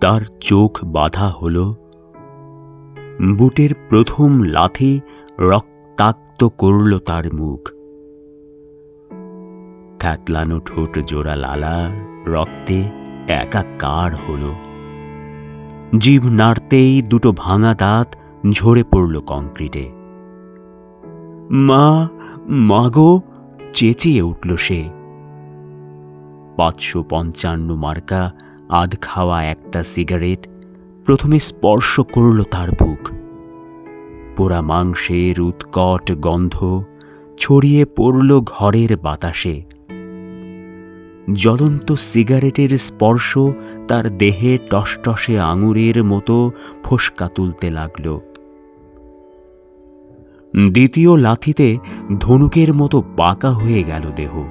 তার চোখ বাধা হল। বুটের প্রথম লাথি রক্তাক্ত করল তার মুখ। থ্যাতলানো ঠোঁট জোড়া লালা, রক্তে একাকার হল। জীব নাড়তেই দুটো ভাঙা দাঁত ঝরে পড়ল কংক্রিটে। মা মাগো চেঁচিয়ে উঠল সে। পাঁচশো পঞ্চান্ন মার্কা আধ খাওয়া একটা সিগারেট, প্রথমে স্পর্শ করল তার বুক। পোড়া মাংসের উৎকট গন্ধ ছড়িয়ে পড়ল ঘরের বাতাসে। জ্বলন্ত সিগারেটের স্পর্শ তার দেহে টসটসে আঙুরের মতো ফোসকা তুলতে লাগল। দ্বিতীয় লাথিতে ধনুকের মতো বাঁকা হয়ে গেল দেহ।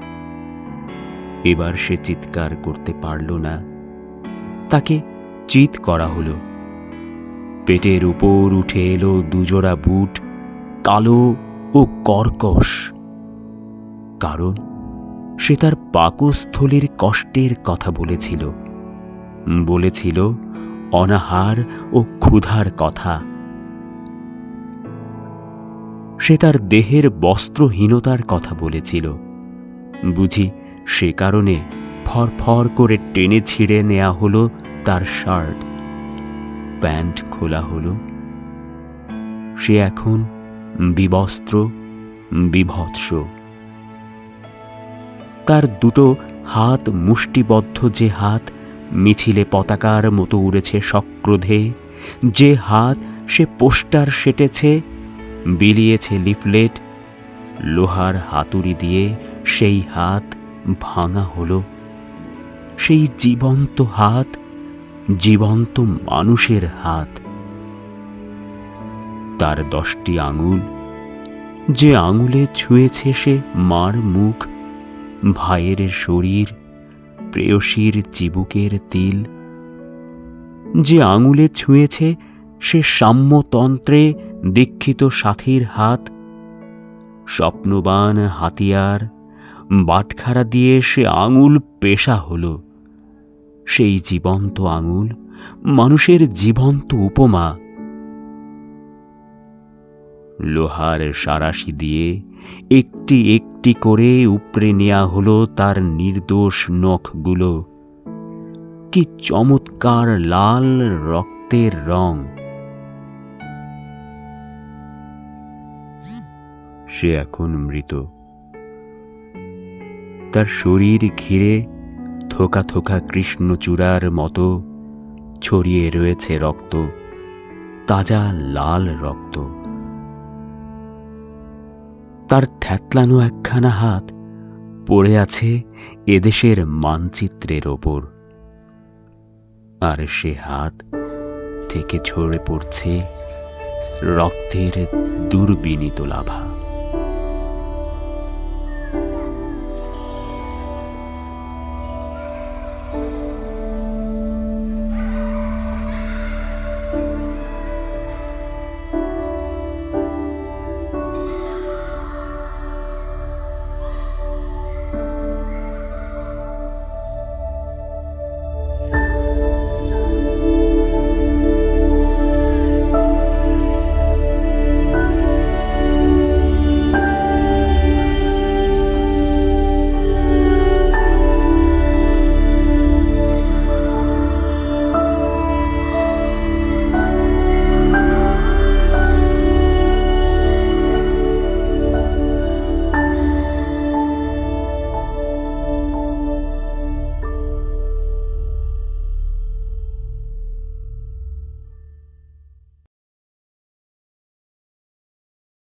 এবার সে চিৎকার করতে পারল না। তাকে চিৎ করা হলো। পেটের উপর উঠে এলো দুজোড়া বুট, কালো ও কর্কশ। কারণ সে তার পাকস্থলীর কষ্টের কথা বলেছিল। বলেছিল অনাহার ও ক্ষুধার কথা। সে তার দেহের বস্ত্রহীনতার কথা বলেছিল। বুঝি সে কারণে ফরফর করে টেনে ছিঁড়ে নেওয়া হলো তার শার্ট। প্যান্ট খোলা হলো। সে এখন বিবস্ত্র, বিভৎস। তার দুটো হাত মুষ্টিবদ্ধ যে হাত, মিছিলে পতাকার মতো উড়েছে সক্রোধে, যে হাত সে পোস্টার সেটেছে, বিলিয়েছে লিফলেট, লোহার হাতুড়ি দিয়ে সেই হাত ভাঙা হলো। সেই জীবন্ত হাত, জীবন্ত মানুষের হাত। তার দশটি আঙুল, যে আঙুলে ছুঁয়েছে সে মার মুখ, ভাইয়ের শরীর, প্রেয়সীর চিবুকের তিল। যে আঙুলে ছুঁয়েছে সে সাম্যতন্ত্রে দীক্ষিত সাথীর হাত। স্বপ্নবান হাতিয়ার, বাটখারা দিয়ে সে আঙুল পেশা হলো। সেই জীবন্ত আঙুল, মানুষের জীবন্ত উপমা। লোহার সারাশি দিয়ে একটি একটি করে উপড়ে নেওয়া হলো তার নির্দোষ নখগুলো। কি চমৎকার লাল রক্তের রং। সে এখন মৃত। তার শরীর ঘিরে থোকা থোকা কৃষ্ণচূড়ার মতো ছড়িয়ে রয়েছে রক্ত, তাজা লাল রক্ত। তার থ্যাতলানো একখানা হাত পড়ে আছে এদেশের মানচিত্রের ওপর। আর সে হাত থেকে ছড়ে পড়ছে রক্তের দুর্বিনীত লাভা।